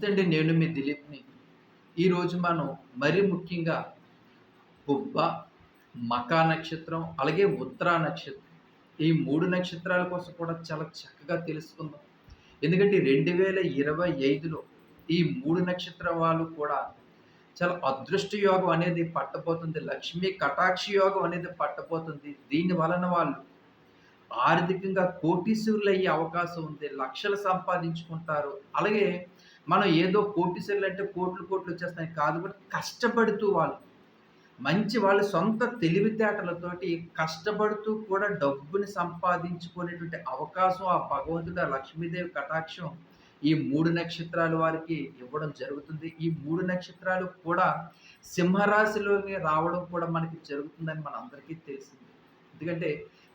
నమస్తే నేను మీ దిలీప్ని. ఈరోజు మనం మరీ ముఖ్యంగా బొబ్బ మకా నక్షత్రం అలాగే ఉత్తరా నక్షత్రం ఈ మూడు నక్షత్రాల కోసం కూడా చాలా చక్కగా తెలుసుకుందాం. ఎందుకంటే రెండు వేల ఇరవై ఐదులో ఈ మూడు నక్షత్రం వాళ్ళు కూడా చాలా అదృష్ట యోగం అనేది పట్టబోతుంది. లక్ష్మీ కటాక్ష యోగం అనేది పట్టబోతుంది. దీని వలన వాళ్ళు ఆర్థికంగా కోటీశ్వరులు అయ్యే అవకాశం ఉంది. లక్షలు సంపాదించుకుంటారు. అలాగే మనం ఏదో కోటీశ్వరులు అంటే కోట్లు కోట్లు వచ్చేస్తాయి కాదు బట్ కష్టపడుతూ వాళ్ళు. మంచి వాళ్ళ సొంత తెలివితేటలతోటి కష్టపడుతూ కూడా డబ్బుని సంపాదించుకునేటువంటి అవకాశం ఆ భగవంతుడు ఆ లక్ష్మీదేవి కటాక్షం ఈ మూడు నక్షత్రాలు వారికి ఇవ్వడం జరుగుతుంది. ఈ మూడు నక్షత్రాలు కూడా సింహరాశిలోకి రావడం కూడా మనకి జరుగుతుందని మన అందరికీ తెలిసింది. ఎందుకంటే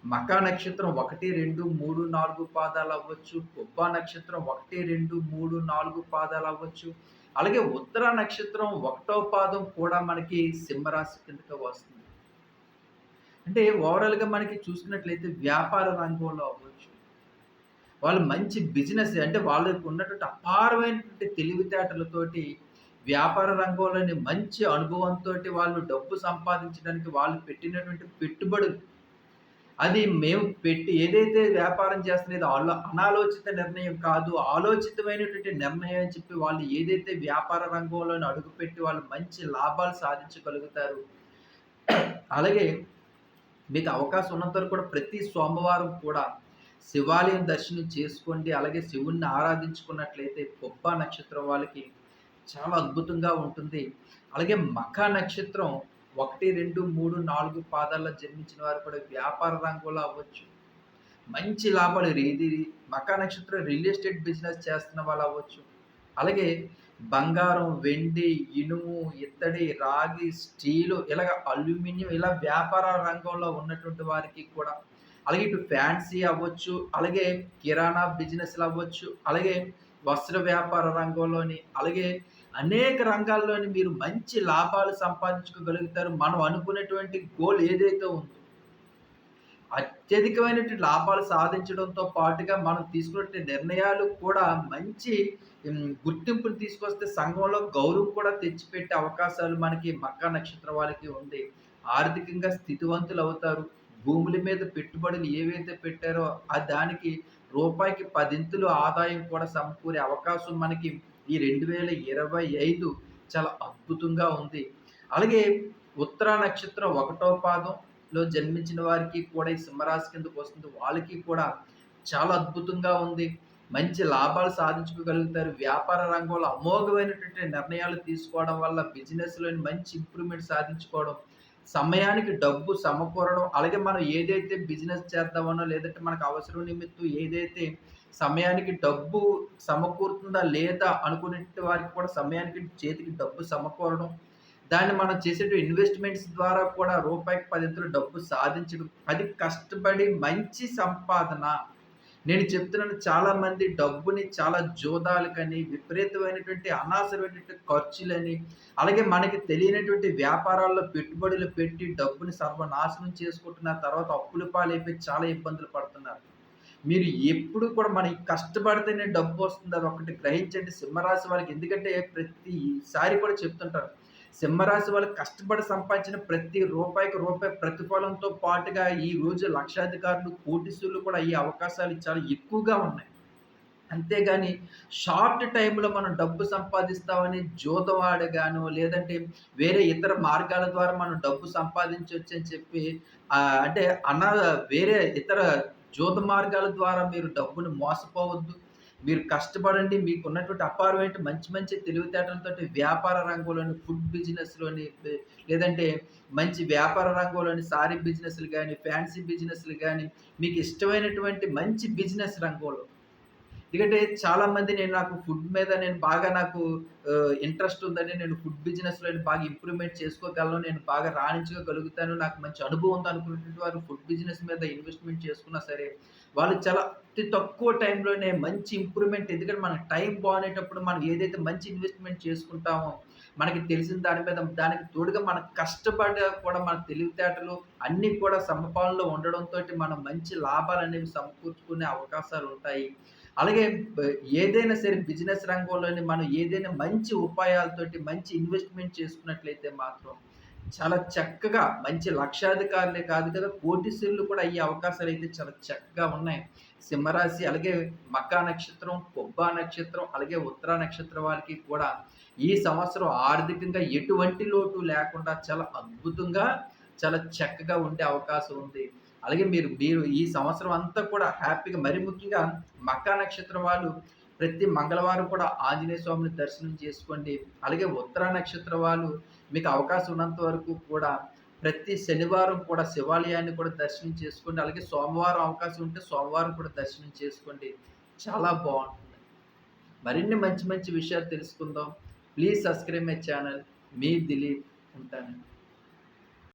మకా నక్షత్రం ఒకటి రెండు మూడు నాలుగు పాదాలు అవ్వచ్చు కుబ్బా నక్షత్రం ఒకటి రెండు మూడు నాలుగు పాదాలు అవ్వచ్చు. అలాగే ఉత్తర నక్షత్రం ఒకటో పాదం కూడా మనకి సింహరాశి కిందకి వస్తుంది. అంటే ఓవరాల్గా మనకి చూసుకున్నట్లయితే వ్యాపార రంగంలో అవ్వచ్చు. వాళ్ళు మంచి బిజినెస్ అంటే వాళ్ళకి ఉన్నటువంటి అపారమైనటువంటి తెలివితేటలతోటి వ్యాపార రంగంలోని మంచి అనుభవంతో వాళ్ళు డబ్బు సంపాదించడానికి వాళ్ళు పెట్టినటువంటి పెట్టుబడులు అది మేము పెట్టి ఏదైతే వ్యాపారం చేస్తున్నదో ఆలో అనాలోచిత నిర్ణయం కాదు ఆలోచితమైనటువంటి నిర్ణయం అని చెప్పి వాళ్ళు ఏదైతే వ్యాపార రంగంలోని అడుగుపెట్టి వాళ్ళు మంచి లాభాలు సాధించగలుగుతారు. అలాగే మీకు అవకాశం ఉన్నంత వరకు కూడా ప్రతి సోమవారం కూడా శివాలయం దర్శనం చేసుకోండి. అలాగే శివుణ్ణి ఆరాధించుకున్నట్లయితే పొబ్బ నక్షత్రం వాళ్ళకి చాలా అద్భుతంగా ఉంటుంది. అలాగే మఖ నక్షత్రం ఒకటి రెండు మూడు నాలుగు పాదాల్లో జన్మించిన వారు కూడా వ్యాపార రంగంలో అవ్వచ్చు. మంచి లాభాలు ఇది మకా నక్షత్రం రియల్ ఎస్టేట్ బిజినెస్ చేస్తున్న వాళ్ళు అవ్వచ్చు. అలాగే బంగారం వెండి ఇనుము ఇత్తడి రాగి స్టీలు ఇలాగ అల్యూమినియం ఇలా వ్యాపార రంగంలో ఉన్నటువంటి వారికి కూడా. అలాగే ఇటు ఫ్యాన్సీ అవ్వచ్చు అలాగే కిరాణా బిజినెస్లు అవ్వచ్చు అలాగే వస్త్ర వ్యాపార రంగంలోని అలాగే అనేక రంగాల్లోని మీరు మంచి లాభాలు సంపాదించుకోగలుగుతారు. మనం అనుకునేటువంటి గోల్ ఏదైతే ఉందో అత్యధికమైనటువంటి లాభాలు సాధించడంతో పాటుగా మనం తీసుకునే నిర్ణయాలు కూడా మంచి గుర్తింపును తీసుకొస్తే సంఘంలో గౌరవం కూడా తెచ్చిపెట్టే అవకాశాలు మనకి మక్కా నక్షత్రం వాళ్ళకి ఉంది. ఆర్థికంగా స్థితివంతులు అవుతారు. భూముల మీద పెట్టుబడులు ఏవైతే పెట్టారో ఆ దానికి రూపాయికి పదింతులు ఆదాయం కూడా సమకూరే అవకాశం మనకి ఈ రెండు వేల ఇరవై ఐదు చాలా అద్భుతంగా ఉంది. అలాగే ఉత్తర నక్షత్రం ఒకటో పాదంలో జన్మించిన వారికి కూడా ఈ సింహరాశి కిందకు వస్తుంది. వాళ్ళకి కూడా చాలా అద్భుతంగా ఉంది. మంచి లాభాలు సాధించుకోగలుగుతారు. వ్యాపార రంగంలో అమోఘమైనటువంటి నిర్ణయాలు తీసుకోవడం వల్ల బిజినెస్లోని మంచి ఇంప్రూవ్మెంట్ సాధించుకోవడం సమయానికి డబ్బు సమకూరడం అలాగే మనం ఏదైతే బిజినెస్ చేద్దామనో లేదంటే మనకు అవసరం నిమిత్తం ఏదైతే సమయానికి డబ్బు సమకూరుతుందా లేదా అనుకునే వారికి కూడా సమయానికి చేతికి డబ్బు సమకూరడం దాన్ని మనం చేసే ఇన్వెస్ట్మెంట్స్ ద్వారా కూడా రూపాయికి పదింతలు డబ్బు సాధించడం అది కష్టపడి మంచి సంపాదన నేను చెప్తున్నాను చాలామంది డబ్బుని చాలా జోదాలకని విపరీతమైనటువంటి అనవసరమైనటువంటి ఖర్చులని అలాగే మనకి తెలియనటువంటి వ్యాపారాల్లో పెట్టుబడులు పెట్టి డబ్బుని సర్వనాశనం చేసుకుంటున్న తర్వాత అప్పుల పాలైపోయి చాలా ఇబ్బందులు పడుతున్నారు. మీరు ఎప్పుడు కూడా మనకి కష్టపడితేనే డబ్బు వస్తుంది అది ఒకటి గ్రహించండి. సింహరాశి వాళ్ళకి ఎందుకంటే ప్రతిసారి కూడా చెప్తుంటారు సింహరాశి వాళ్ళు కష్టపడి సంపాదించిన ప్రతి రూపాయికి రూపాయి ప్రతిఫలంతో పాటుగా ఈ రోజు లక్షాధికారులు కోటిసులు కూడా అయ్యే అవకాశాలు చాలా ఎక్కువగా ఉన్నాయి. అంతేగాని షార్ట్ టైంలో మనం డబ్బు సంపాదిస్తామని జూతవాడగాను లేదంటే వేరే ఇతర మార్గాల ద్వారా మనం డబ్బు సంపాదించవచ్చు అని చెప్పి అంటే అన్న వేరే ఇతర జూత మార్గాల ద్వారా మీరు డబ్బును మోసపోవద్దు. మీరు కష్టపడండి మీకు ఉన్నటువంటి అపారమైన మంచి మంచి తెలివితేటలతో వ్యాపార రంగంలోని ఫుడ్ బిజినెస్లోని లేదంటే మంచి వ్యాపార రంగంలోని సారీ బిజినెస్లు కానీ ఫ్యాన్సీ బిజినెస్లు కానీ మీకు ఇష్టమైనటువంటి మంచి బిజినెస్ రంగంలో ఎందుకంటే చాలామంది నేను నాకు ఫుడ్ మీద నేను బాగా నాకు ఇంట్రెస్ట్ ఉందని నేను ఫుడ్ బిజినెస్లో బాగా ఇంప్రూవ్మెంట్ చేసుకోగలను నేను బాగా రాణించగలుగుతాను నాకు మంచి అనుభవం ఉంది అనుకున్నటువంటి వారు ఫుడ్ బిజినెస్ మీద ఇన్వెస్ట్మెంట్ చేసుకున్నా సరే వాళ్ళు చాలా అతి తక్కువ టైంలోనే మంచి ఇంప్రూవ్మెంట్ ఎందుకంటే మనకి టైం బాగునేటప్పుడు మనం ఏదైతే మంచి ఇన్వెస్ట్మెంట్ చేసుకుంటామో మనకి తెలిసిన దాని మీద దానికి తోడుగా మన కష్టపడ కూడా మన తెలివితేటలు అన్నీ కూడా సమపాలనలో ఉండడంతో మనం మంచి లాభాలు అనేవి సమకూర్చుకునే అవకాశాలు ఉంటాయి. అలాగే బ ఏదైనా సరే బిజినెస్ రంగంలోని మనం ఏదైనా మంచి ఉపాయాలతోటి మంచి ఇన్వెస్ట్‌మెంట్ చేసుకున్నట్లయితే మాత్రం చాలా చక్కగా మంచి లక్షాధికారులే కాదు కదా! కోటీశ్వరులు కూడా అయ్యే అవకాశాలు అయితే చాలా చక్కగా ఉన్నాయి. సింహరాశి అలాగే మకా నక్షత్రం, కొబ్బా నక్షత్రం, అలాగే ఉత్తరా నక్షత్రం వారికి కూడా ఈ సంవత్సరం ఆర్థికంగా ఎటువంటి లోటు లేకుండా చాలా అద్భుతంగా, చాలా చక్కగా ఉండే అవకాశం ఉంది. అలాగే మీరు మీరు ఈ సంవత్సరం అంతా కూడా హ్యాపీగా మరి ముఖ్యంగా మక్కా నక్షత్రం వాళ్ళు ప్రతి మంగళవారం కూడా ఆంజనేయ స్వామిని దర్శనం చేసుకోండి. అలాగే ఉత్తరా నక్షత్రం వాళ్ళు మీకు అవకాశం ఉన్నంత వరకు కూడా ప్రతి శనివారం కూడా శివాలయాన్ని కూడా దర్శనం చేసుకోండి. అలాగే సోమవారం అవకాశం ఉంటే సోమవారం కూడా దర్శనం చేసుకోండి. చాలా బాగుంటుంది మరిన్ని మంచి మంచి విషయాలు తెలుసుకుందాం. Please subscribe my channel. మీ దిలీప్. ఉంటాను.